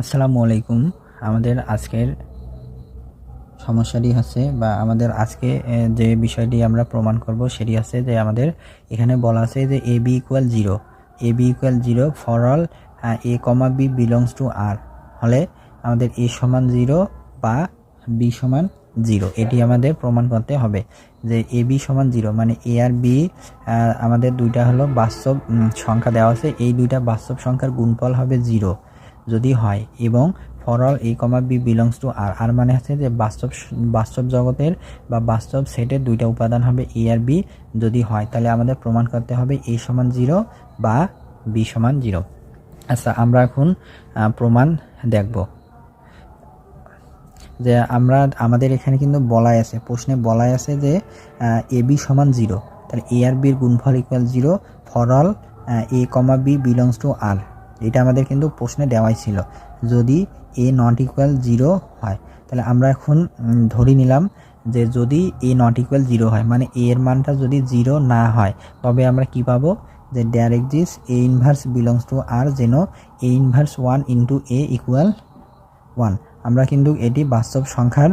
আসসালামু আলাইকুম। আমাদের আজকের সমস্যাটি হচ্ছে বা আমাদের আজকে যে বিষয়টি আমরা প্রমাণ করব সেটি হচ্ছে যে আমাদের এখানে বলা আছে যে A B equal zero A B equal zero for all A comma B belongs to R হলে আমাদের এ সমান জিরো বা বি সমান জিরো এটি আমাদের প্রমাণ করতে হবে যে এ বি সমান জিরো মানে এ আর বি আমাদের দুইটা হলো বাস্তব সংখ্যা দেওয়া আছে। এই দুইটা বাস্তব সংখ্যার গুণফল হবে জিরো যদি হয়। এবং for all A comma B belongs to R আর মানে হচ্ছে যে বাস্তব বাস্তব জগতের বা বাস্তব সেটের দুইটা উপাদান হবে এ আর বি যদি হয়, তাহলে আমাদের প্রমাণ করতে হবে এ সমান জিরো বা বি সমান জিরো আচ্ছা আমরা এখন প্রমাণ দেখব। যে আমরা, আমাদের এখানে কিন্তু বলাই আছে, প্রশ্নে বলাই আছে যে এ বি সমান জিরো তাহলে এ আর বির গুণফল equal zero for all A comma B belongs to R এটা আমাদের কিন্তু প্রশ্নে দেওয়াই ছিল। যদি এ নট ইকুয়াল জিরো হয়, তাহলে আমরা এখন ধরে নিলাম যে যদি এ নট ইকুয়াল জিরো হয় মানে এ এর মানটা যদি জিরো না হয়, তবে আমরা কি পাবো? যে there exists A inverse belongs to R যেন A inverse one into A equal one আমরা কিন্তু এটি বাস্তব সংখ্যার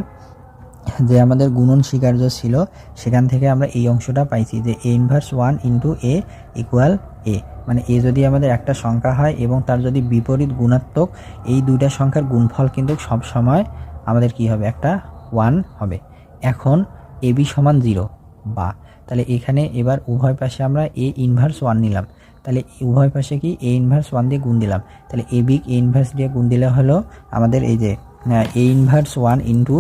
যে আমাদের গুণন স্বীকার্য ছিল, সেখান থেকে আমরা এই অংশটা পাইছি যে A inverse one into A equal A মানে এ যদি আমাদের একটা সংখ্যা হয় এবং তার যদি বিপরীত গুণাত্মক, এই দুইটা সংখ্যার গুণফল কিন্তু সব সময় আমাদের কি হবে? একটা ওয়ান হবে। এখন এ বি সমান জিরো বা, তাহলে এখানে এবার উভয় পাশে আমরা এ ইনভার্স ওয়ান নিলাম। তাহলে উভয় পাশে কি? এ ইনভার্স ওয়ান দিয়ে গুণ দিলাম। তাহলে এ বি এ ইনভার্স দিয়ে গুণ দিলে হলো আমাদের এই যে A inverse one into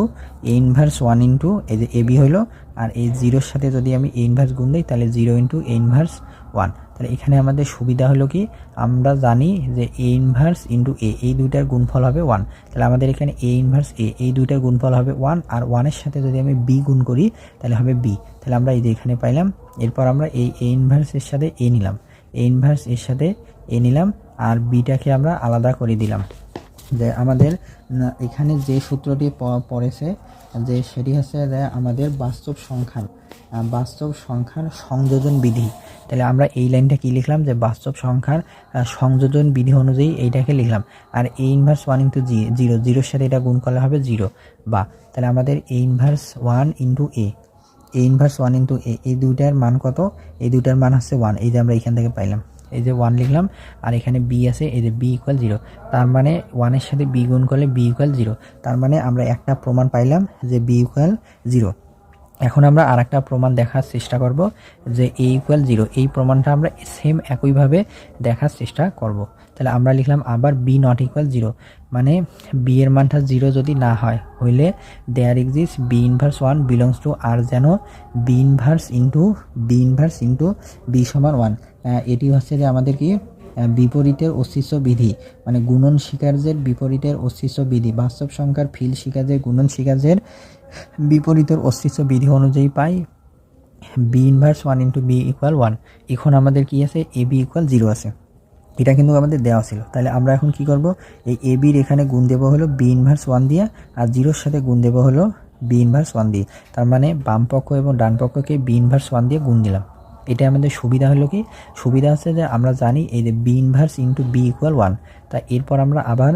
A inverse one into এই যে এ বি হলো আর এই জিরোর সাথে যদি আমি এ ইনভার্স গুণ দিই, তাহলে zero into A inverse one তাহলে এখানে আমাদের সুবিধা হলো কি? আমরা জানি যে এ ইনভার্স ইন্টু এ এই দুইটার গুণফল হবে ওয়ান তাহলে আমাদের এখানে এ ইনভার্স এ এই দুইটার গুণফল হবে ওয়ান আর ওয়ানের সাথে যদি আমি বি গুণ করি, তাহলে হবে বি তাহলে আমরা এই যে এখানে পাইলাম, এরপর আমরা এই এ ইনভার্সের সাথে এ নিলাম। এ ইনভার্স এর সাথে এ নিলাম, আর বিটাকে আমরা আলাদা করে দিলাম। যে আমাদের এখানে যে সূত্রটি পড়েছে, যে সেটি হচ্ছে যে আমাদের বাস্তব সংখ্যার বাস্তব সংখ্যার সংযোজন বিধি। তাহলে আমরা এই লাইনটা কি লিখলাম? যে বাস্তব সংখ্যার সংযোজন বিধি অনুযায়ী এইটাকে লিখলাম। আর এই ইনভার্স ওয়ান ইন্টু জিরো জিরোর সাথে এটা গুণ করলে হবে জিরো বা তাহলে আমাদের A inverse one into A এই ইনভার্স ওয়ান ইন্টু এ এই দুইটার মান কত? এই দুইটার মান হচ্ছে ওয়ান এই যে আমরা এখান থেকে পাইলাম। এই যে ওয়ান লিখলাম, আর এখানে বি আছে, এই যে বি ইকুয়াল জিরো তার মানে ওয়ানের সাথে বি গুণ করলে বি ইকুয়াল জিরো তার মানে আমরা একটা প্রমাণ পাইলাম যে বি ইকুয়াল জিরো এখন আমরা আর একটা প্রমাণ দেখার চেষ্টা করব যে এ ইকুয়াল জিরো এই প্রমাণটা আমরা সেম একইভাবে দেখার চেষ্টা করব। তাহলে আমরা লিখলাম আবার বি নট ইকুয়াল জিরো মানে বি এর মানটা জিরো যদি না হয়, হইলে there exists B inverse one belongs to R যেন B inverse into B inverse into B সমান ওয়ান এটি হচ্ছে যে আমাদের কি বিপরীতের অস্তিত্ব বিধি মানে গুণন স্বীকার্যের বিপরীতের অস্তিত্ব বিধি, বাস্তব সংখ্যার ফিল স্বীকার্যের, গুণন স্বীকার্যের বিপরীতের অস্তিত্ব বিধি অনুযায়ী পাই B inverse one into B equal one এখন আমাদের কি আছে? এ বি ইকুয়াল জিরো আছে। এটা কিন্তু আমাদের দেওয়া ছিল। তাহলে আমরা এখন কি করব? এই এ বির এখানে গুণ দেবো হলো বি ইনভার্স ওয়ান দিয়ে, আর জিরোর সাথে গুণ দেবো হলো বি ইনভার্স ওয়ান দিয়ে। তার মানে বাম পক্ষ এবং ডান পক্ষকে বি ইনভার্স ওয়ান দিয়ে গুণ দিলাম। এটা আমাদের সুবিধা হলো কি? সুবিধা হচ্ছে যে আমরা জানি এই যে B inverse into B equal one তা এরপর আমরা আবার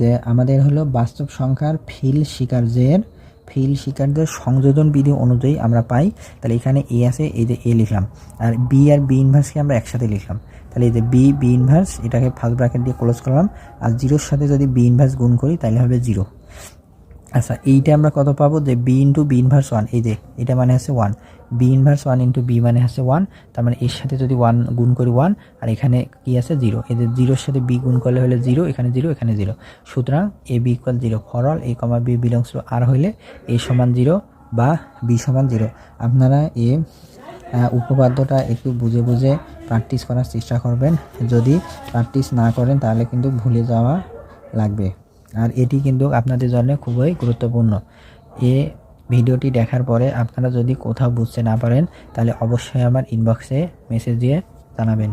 যে আমাদের হলো বাস্তব সংখ্যার ফিল স্বীকার্যের ফিল স্বীকার্যের সংযোজন বিধি অনুযায়ী আমরা পাই। তাহলে এখানে এ আছে, এই যে এ লিখলাম। আর বি আর বি ইনভার্সকে আমরা একসাথে লিখলাম। তাহলে এই যে বি বি ইনভার্স এটাকে ফার্স্ট ব্র্যাকেট দিয়ে ক্লোজ করলাম। আর জিরোর সাথে যদি বি ইনভার্স গুণ করি, তাহলে হবে জিরো আচ্ছা এইটা আমরা কত পাবো? যে B into B inverse one এই যে, এটা মানে হচ্ছে one B inverse one into B মানে হচ্ছে ওয়ান তার মানে এর সাথে যদি ওয়ান গুণ করি ওয়ান আর এখানে কি আছে? জিরো এই যে জিরোর সাথে বি গুণ করলে হলে জিরো এখানে জিরো এখানে জিরো সুতরাং A B equal zero for all A comma B belongs to R হইলে এ সমান জিরো বা বি সমান জিরো আপনারা এ উপপাদ্যটা একটু বুঝে বুঝে প্র্যাকটিস করার চেষ্টা করবেন। যদি প্র্যাকটিস না করেন, তাহলে কিন্তু ভুলে যাওয়া লাগবে। আর এটি কিন্তু আপনাদের জন্য খুবই গুরুত্বপূর্ণ। এ ভিডিওটি দেখার পরে আপনারা যদি কোথাও বুঝতে না পারেন, তাহলে অবশ্যই আমার ইনবক্সে মেসেজ দিয়ে জানাবেন।